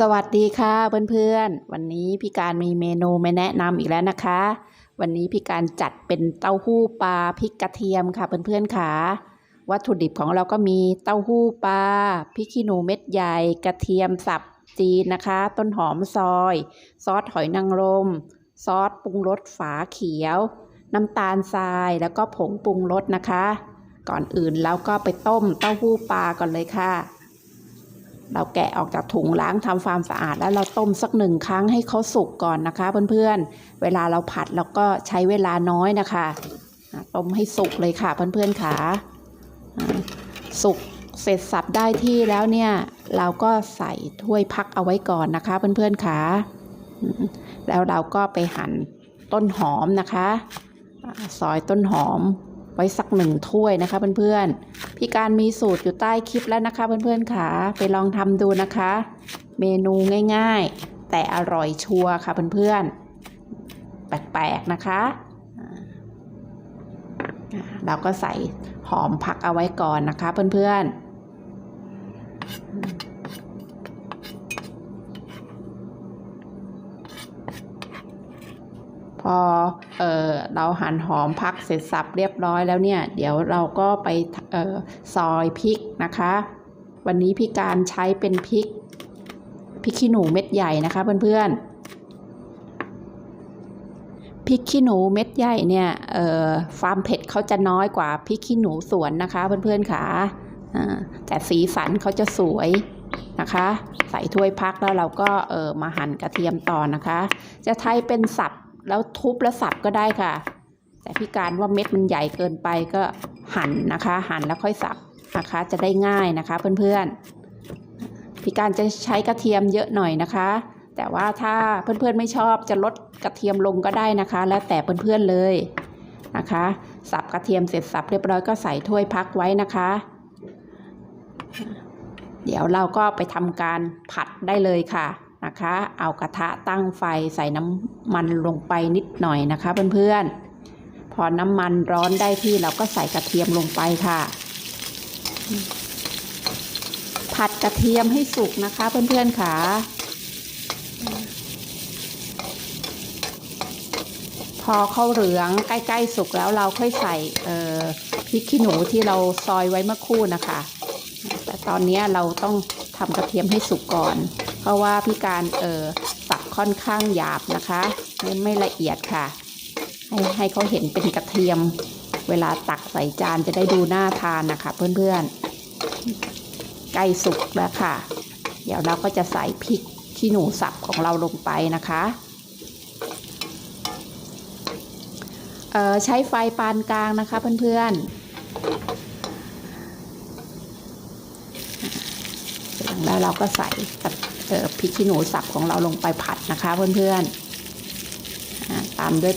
สวัสดีค่ะเพื่อนๆ วันนี้พี่การมีเมนูมาแนะนำอีกแล้วนะคะ วันนี้พี่การจัดเป็นเต้าหู้ปลาพริกกระเทียมค่ะเพื่อนๆค่ะวัตถุดิบของเราก็มีเต้าหู้ปลาพริกขี้หนูเม็ดใหญ่กระเทียมสับจีนนะคะ ต้นหอมซอย ซอสหอยนางรม ซอสปรุงรสฝาเขียว น้ำตาลทรายแล้วก็ผงปรุงรสนะคะ ก่อนอื่นเราก็ไปต้มเต้าหู้ปลาก่อนเลยค่ะ เราแกะออกจากถุงล้างทำความสะอาด แล้วเราต้มสักหนึ่งครั้งให้เขาสุกก่อนนะคะ เพื่อนๆ เวลาเราผัดเราก็ใช้เวลาน้อยนะคะต้มให้สุกเลยค่ะเพื่อนๆค่ะสุกเสร็จสับได้ที่แล้วเนี่ย เราก็ใส่ถ้วยพักเอาไว้ก่อนนะคะ เพื่อนๆค่ะแล้วเราก็ไปหั่นต้นหอมนะคะ ซอยต้นหอม ไว้สักหนึ่งถ้วยนะคะเพื่อนๆ พี่การมีสูตรอยู่ใต้คลิปแล้วนะคะเพื่อนๆค่ะไปลองทำดูนะคะ เมนูง่ายๆ แต่อร่อยชัวร์ค่ะเพื่อนๆ แปลกๆนะคะ เราก็ใส่หอมผักเอาไว้ก่อนนะคะเพื่อนๆ พอเออเราหั่นหอมผักเสร็จสับเรียบร้อยแล้วเนี่ย เดี๋ยวเราก็ไปเออซอยพริกนะคะ วันนี้พี่การใช้เป็นพริกพริกขี้หนูเม็ดใหญ่นะคะเพื่อนๆพริกขี้หนูเม็ดใหญ่เนี่ยเอ่อความเผ็ดเขาจะน้อยกว่าพริกขี้หนูสวนนะคะเพื่อนๆค่ะอ่าแต่สีสันเขาจะสวยนะคะ ใส่ถ้วยพักแล้วเราก็เออมาหั่นกระเทียมต่อนะคะ จะใช้เป็นสับ แล้วทุบแล้วสับก็ได้ค่ะ แต่พี่การว่าเม็ดมันใหญ่เกินไปก็หั่นนะคะ หั่นแล้วค่อยสับนะคะ จะได้ง่ายนะคะเพื่อนๆพี่การจะใช้กระเทียมเยอะหน่อยนะคะ แต่ว่าถ้าเพื่อนๆไม่ชอบจะลดกระเทียมลงก็ได้นะคะ แล้วแต่เพื่อนๆเลยนะคะ สับกระเทียมเสร็จสับเรียบร้อยก็ใส่ถ้วยพักไว้นะคะ เดี๋ยวเราก็ไปทำการผัดได้เลยค่ะ นะคะ เอากระทะตั้งไฟใส่น้ำมันลงไปนิดหน่อยนะคะเพื่อนๆ พอน้ำมันร้อนได้ที่เราก็ใส่กระเทียมลงไปค่ะ ผัดกระเทียมให้สุกนะคะเพื่อนๆค่ะพอเข้าเหลืองใกล้ๆสุกแล้วเราค่อยใส่พริกขี้หนูที่เราซอยไว้เมื่อคู่นะคะ แต่ตอนนี้เราต้องทำกระเทียมให้สุกก่อน เพราะว่าพี่การเออสับค่อนข้างหยาบนะคะไม่ไม่ละเอียดค่ะ ให้ให้เขาเห็นเป็นกระเทียม เวลาตักใส่จานจะได้ดูน่าทานนะคะ เพื่อนๆใกล้สุกแล้วค่ะ เดี๋ยวเราก็จะใส่พริกขี้หนูสับของเราลงไปนะคะใช้ไฟปานกลางนะคะเพื่อนๆแล้วเราก็ใส่ พริกขี้หนูสับของเราลงไปผัดนะคะเพื่อนๆตามด้วย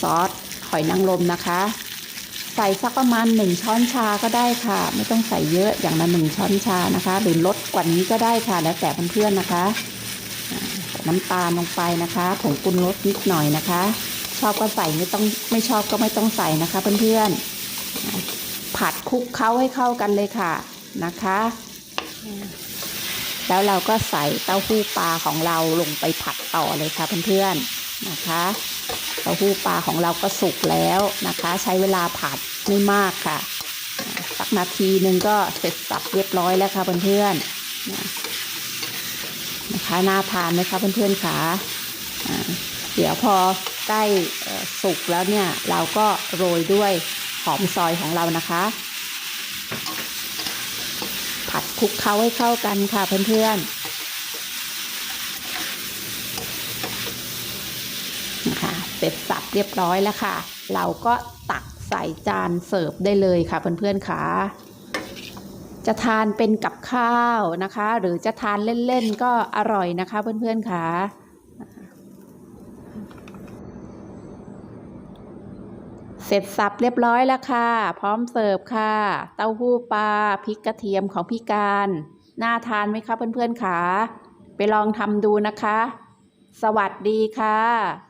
ซอสหอยนางรมนะคะ ใส่สักประมาณหนึ่งช้อนชาก็ได้ค่ะ ไม่ต้องใส่เยอะอย่างละหนึ่งช้อนชานะคะ หรือลดกว่านี้ก็ได้ค่ะแล้วแต่เพื่อนๆนะคะน้ำตาลลงไปนะคะผงปรุงรสนิดหน่อยนะคะ ชอบก็ใส่ไม่ต้องไม่ชอบก็ไม่ต้องใส่นะคะเพื่อนๆผัดคลุกเคล้าให้เข้ากันเลยค่ะนะคะ แล้วเราก็ใส่เต้าหู้ปลาของเราลงไปผัดต่อเลยค่ะเพื่อนๆนะคะเต้าหู้ปลาของเราก็สุกแล้วนะคะ ใช้เวลาผัดไม่มากค่ะสักนาทีหนึ่งก็เสร็จสับเรียบร้อยแล้วค่ะเพื่อนๆนะนะคะน่าทานไหมคะเพื่อนๆค่ะอ่าเดี๋ยวพอใกล้สุกแล้วเนี่ยเราก็โรยด้วยหอมซอยของเรานะคะ ผัดคลุกเคล้าให้เข้ากันค่ะเพื่อนๆนะคะเสร็จสับเรียบร้อยแล้วค่ะ เราก็ตักใส่จานเสิร์ฟได้เลยค่ะเพื่อนๆค่ะจะทานเป็นกับข้าวนะคะ หรือจะทานเล่นๆก็อร่อยนะคะเพื่อนๆค่ะ เสร็จสับเรียบร้อยแล้วค่ะ พร้อมเสิร์ฟค่ะ เต้าหู้ปลาพริกกระเทียมของพี่การ น่าทานไหมคะเพื่อนๆค่ะไปลองทำดูนะคะ สวัสดีค่ะ